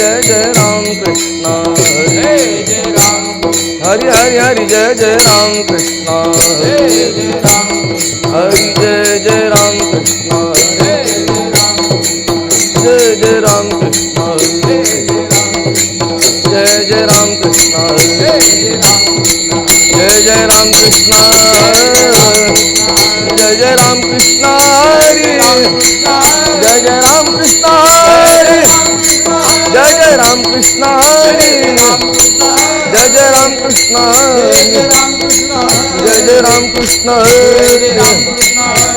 जय जय राम कृष्ण। हरी जय राम। हरी हरी हरी जय जय राम कृष्ण। जय जय राम। हरी जय जय राम कृष्ण। जय जय राम। जय जय राम कृष्ण। जय जय राम जय राम। कृष्ण कृष्ण। जय जय राम कृष्ण। हरी जय जय राम कृष्ण। हरी जय जय राम कृष्ण हरी. जय जय राम कृष्ण हरी. जय जय राम कृष्ण हरी.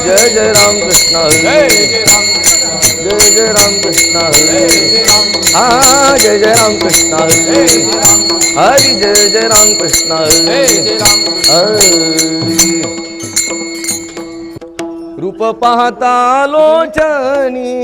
जय जय राम कृष्ण हरी. जय जय राम कृष्ण हरी. हा जय जय राम कृष्ण हरी. हरी जय जय राम कृष्ण हरी. हरी. रूप पाहता लोचनी.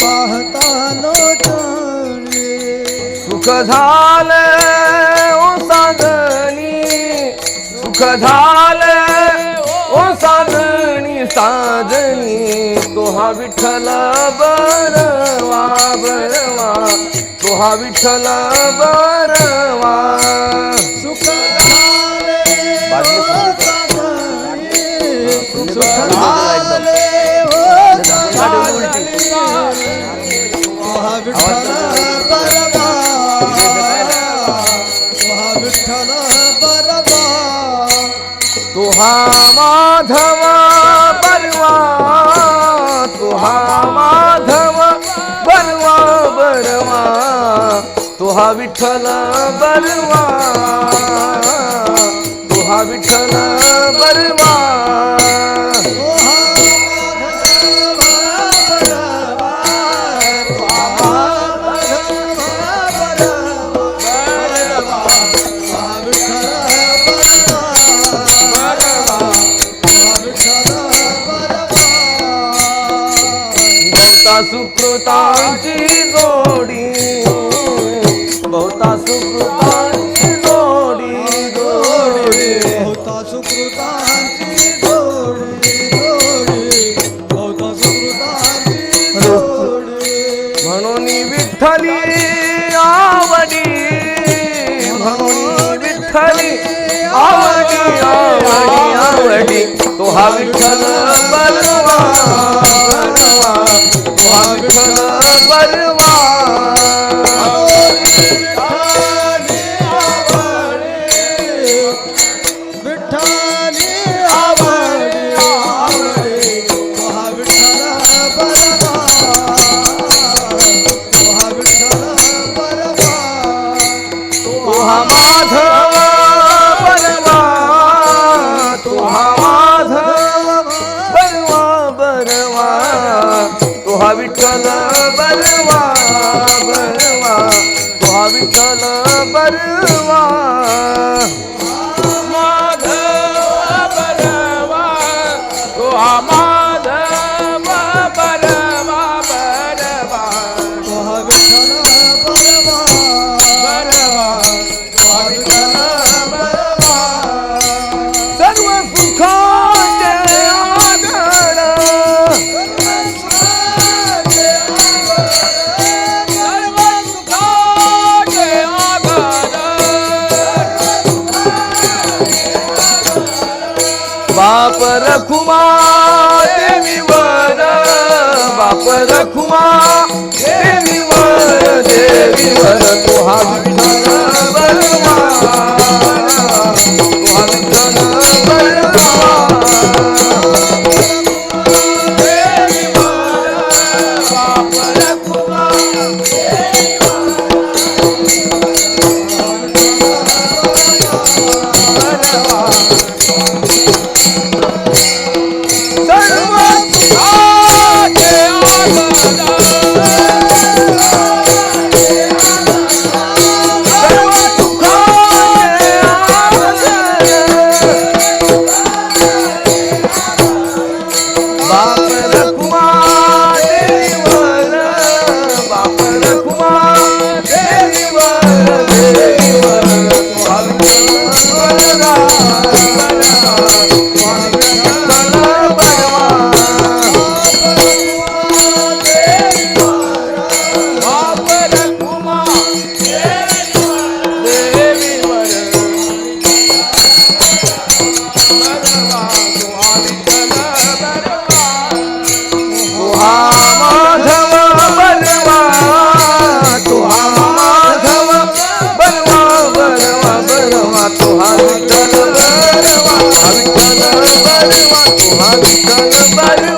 पाहता लोचनी सुख झाले ओ साधनी सुख झाले ओ साधनी साधनी तोहा विठ्ठल बरवा बरवा तोहा विठ्ठल बरवा. तुहा माधव बनवा तुहा माधव बनवा बरवा तुहा विठ्ठल बरवा तुहा विठ्ठल बरवा सुकृतांची जोडी बहुता सुकृतांची जोडी जोडी. होता सुकृतांची जोडी जोडी. होता सुकृतांची जोडी. म्हणून विठ्ठली आवडी म्हणून विठ्ठली आवडी. आवडी आवडी तुहा विठ्ठल बलवा तुहा विठ्ठल बलवा विठ्ठल आवडी आवडी तुहा बलवा विठ्ठल बलवा बलवा तुहा विठ्ठल बलवा. बाप रखुमा देवी वर बाप रखुमा देवी वर देवी वर तुहा भक्तन बरु